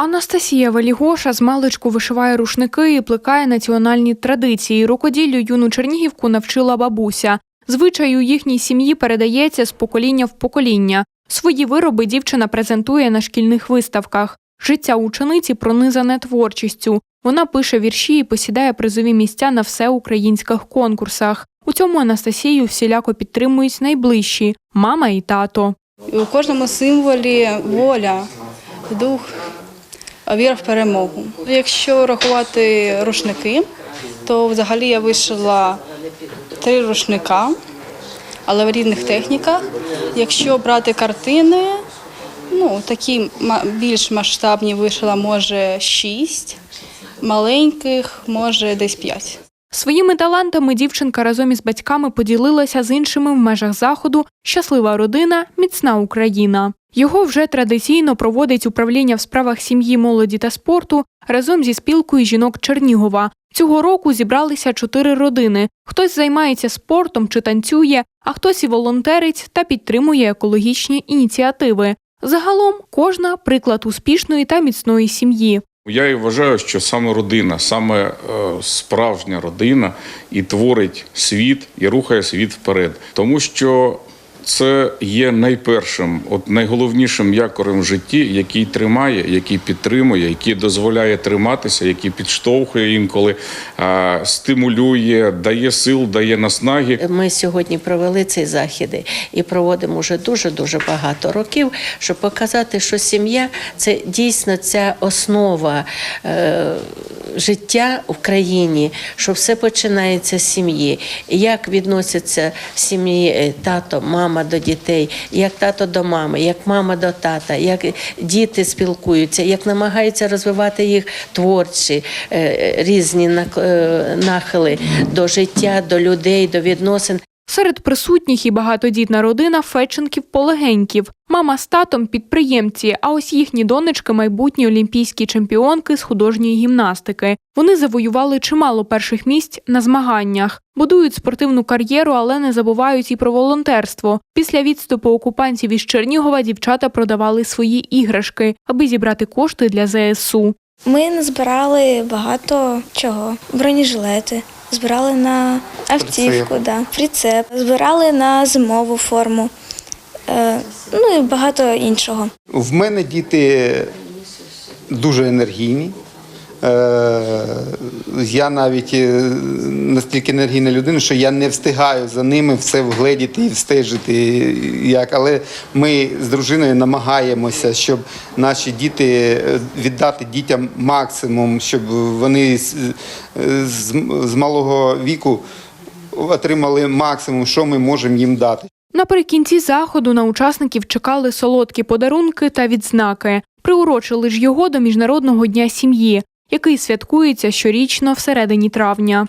Анастасія Валігоша з маличку вишиває рушники і плекає національні традиції. Рукоділлю юну Чернігівку навчила бабуся. Звичай у їхній сім'ї передається з покоління в покоління. Свої вироби дівчина презентує на шкільних виставках. Життя учениці пронизане творчістю. Вона пише вірші і посідає призові місця на всеукраїнських конкурсах. У цьому Анастасію всіляко підтримують найближчі мама і тато. У кожному символі воля, дух, віра в перемогу. Якщо рахувати рушники, то взагалі я вишила три рушника, але в різних техніках. Якщо брати картини, ну такі більш масштабні вишила може шість, маленьких може десь п'ять. Своїми талантами дівчинка разом із батьками поділилася з іншими в межах заходу Щаслива родина, міцна Україна. Його вже традиційно проводить управління в справах сім'ї, молоді та спорту разом зі спілкою жінок Чернігова. Цього року зібралися чотири родини. Хтось займається спортом чи танцює, а хтось і волонтерить та підтримує екологічні ініціативи. Загалом кожна приклад успішної та міцної сім'ї. Я і вважаю, що саме родина, саме е, справжня родина і творить світ і рухає світ вперед, тому що це є найпершим, от найголовнішим якорем в житті, який тримає, який підтримує, який дозволяє триматися, який підштовхує інколи, стимулює, дає сил, дає наснаги. Ми сьогодні провели цей захід і проводимо вже дуже дуже багато років, щоб показати, що сім'я це дійсно ця основа е, життя в країні, що все починається з сім'ї. Як відносяться сім'ї е, тато, мама до дітей, як тато до мами, як мама до тата, як діти спілкуються, як намагаються розвивати їх творчі е, різні е, нахили до життя, до людей, до відносин. Серед присутніх і багатодітна родина Феченків Полегеньків. Мама з татом підприємці, а ось їхні донечки майбутні олімпійські чемпіонки з художньої гімнастики. Вони завоювали чимало перших місць на змаганнях, будують спортивну кар'єру, але не забувають і про волонтерство. Після відступу окупантів із Чернігова дівчата продавали свої іграшки, аби зібрати кошти для ЗСУ. Ми назбирали багато чого. Бронежилети, збирали на автівку, да, прицеп, збирали на зимову форму, е, ну і багато іншого. В мене діти дуже енергійні. Е, Я навіть е, настільки енергійна людина, що я не встигаю за ними все вгледіти і встежити. Як. Але ми з дружиною намагаємося, щоб наші діти е, віддати дітям максимум, щоб вони з, з малого віку отримали максимум, що ми можемо їм дати. Наприкінці заходу на учасників чекали солодкі подарунки та відзнаки. Приурочили ж його до Міжнародного дня сім'ї, який святкується щорічно всередині травня.